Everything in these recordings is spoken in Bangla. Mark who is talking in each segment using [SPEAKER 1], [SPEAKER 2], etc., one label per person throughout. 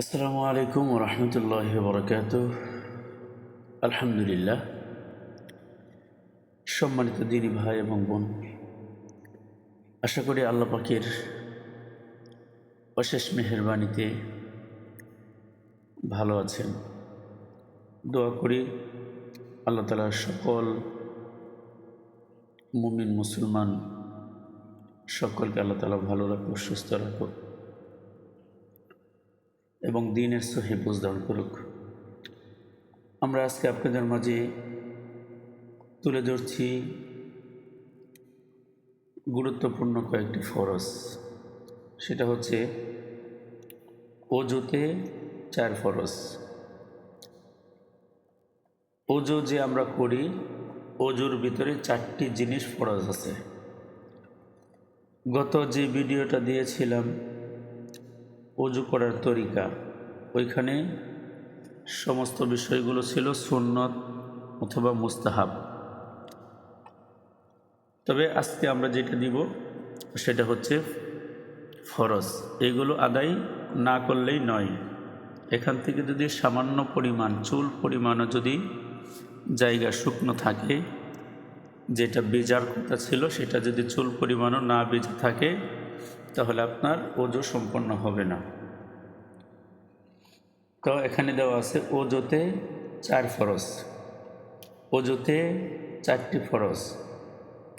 [SPEAKER 1] আসসালামু আলাইকুম রহমতুল্লাহ বরকাত আলহামদুলিল্লাহ। সম্মানিত দিনী ভাই এবং বোন, আশা করি আল্লাহ পাকের অশেষ মেহরবানিতে ভালো আছেন। দোয়া করি আল্লাহ তালার সকল মুমিন মুসলমান সকলকে আল্লাহ তালা ভালো রাখুক, সুস্থ রাখুক। এবং দিনের সহি বুঝদান করুক। আমরা আজকে আপনাদের মাঝে তুলে ধরছি গুরুত্বপূর্ণ কয়েকটি ফরজ। সেটা হচ্ছে অজুতে চার ফরজ। অজু যে আমরা করি অজুর ভিতরে চারটি জিনিস ফরজ আছে। গত যে ভিডিওটা দিয়েছিলাম অজু করার তরিকা। ওইখানে সমস্ত বিষয়গুলো ছিল সুন্নত অথবা মুস্তাহাব। তবে আজকে আমরা যেটা দিব, সেটা হচ্ছে ফরজ। এগুলো আদায় না করলেই নয়। এখান থেকে যদি সামান্য পরিমাণ, চুল পরিমাণও যদি জায়গা শুকনো থাকে, যেটা বেজার কথা ছিল, সেটা যদি চুল পরিমাণও না বেজে থাকে তাহলে আপনার ওজো সম্পন্ন হবে না। তো এখানে দেওয়া আছে ওজোতে চার ফরজ। ওজোতে চারটি ফরজ।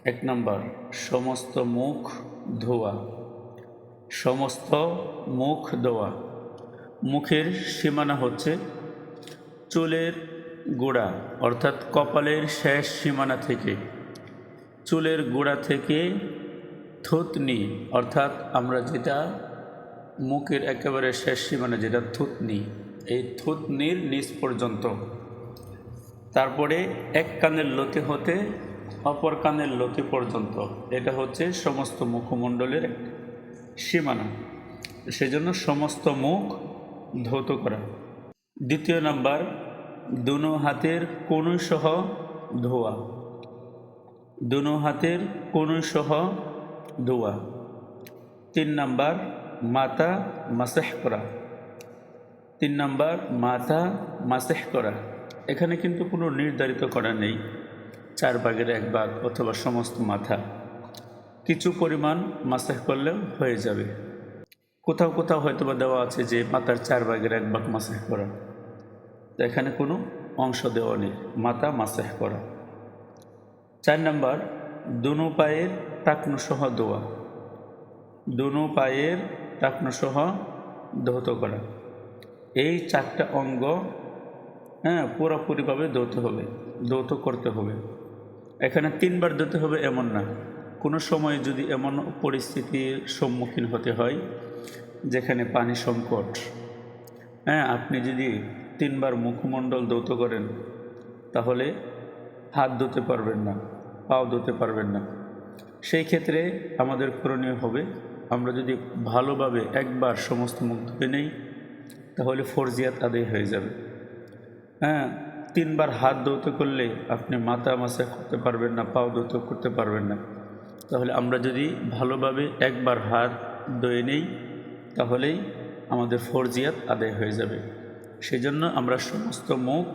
[SPEAKER 1] এক নম্বর, সমস্ত মুখ ধোয়া। সমস্ত মুখ ধোয়া। মুখের সীমানা হচ্ছে চুলের গোড়া, অর্থাৎ কপালের শেষ সীমানা থেকে। চুলের গোড়া থেকে থুতনি, অর্থাৎ আমরা যেটা মুখের একেবারে শেষ সীমানা যেটা থুতনি, এই থুতনির নিচ পর্যন্ত। তারপরে এক কানের লতি হতে অপর কানের লতি পর্যন্ত। এটা হচ্ছে সমস্ত মুখমণ্ডলের সীমানা। সেজন্য সমস্ত মুখ ধৌত করা। দ্বিতীয় নাম্বার, দুনো হাতের কনুই সহ ধোয়া। দুনো হাতের কনুই ধোয়া তিন নাম্বার মাথা মাসেহ করা তিন নাম্বার মাথা মাসেহ করা এখানে কিন্তু কোনো নির্ধারিত করা নেই। চার ভাগের এক ভাগ অথবা সমস্ত মাথা। কিছু পরিমাণ মাসেহ করলেও হয়ে যাবে। কোথাও কোথাও হয়তো বা দেওয়া আছে যে মাথার চার ভাগের এক ভাগ মাসেহ করা। তো এখানে কোনো অংশ দেওয়া নেই। মাথা মাসেহ করা। চার নাম্বার দুনো পায়ের টাকনো সহ দোয়া। দুনো পায়ের টাকনো সহ দৌত করা। এই চারটা অঙ্গ হ্যাঁ পুরোপুরিভাবে দৌত হবে দৌত করতে হবে। এখানে তিনবার দিতে হবে এমন না। কোনো সময় যদি এমন পরিস্থিতির সম্মুখীন হতে হয়, যেখানে পানি সংকট হ্যাঁ আপনি যদি তিনবার মুখমণ্ডল দৌত করেন, তাহলে হাত ধুতে পারবেন না। পাও ধুতে পারবেন না। সেই ক্ষেত্রে আমাদের করণীয় হবে, আমরা যদি ভালোভাবে একবার সমস্ত মুখ ধুয়ে নেই, তাহলে ফরজিয়াত আদায় হয়ে যাবে। হ্যাঁ তিনবার হাত দৌত করলে আপনি মাথা মাসা করতে পারবেন না, পাও দৌত করতে পারবেন না। তাহলে আমরা যদি ভালোভাবে একবার হাত ধুয়ে নেই, তাহলেই আমাদের ফরজিয়াত আদায় হয়ে যাবে। সেজন্য আমরা সমস্ত মুখ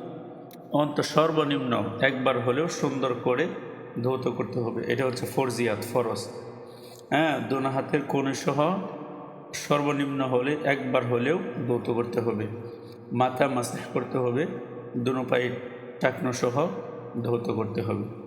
[SPEAKER 1] অন্ত সর্বনিম্ন একবার হলেও সুন্দর করে ধৌত করতে হবে। এটা হচ্ছে ফরজিয়াত, ফরজ। হ্যাঁ দোনো হাতের কোণে সহ সর্বনিম্ন হলে একবার হলেও ধৌত করতে হবে। মাথা মাসাজ করতে হবে। দুনো পায়ে টাকনো সহ ধৌত করতে হবে।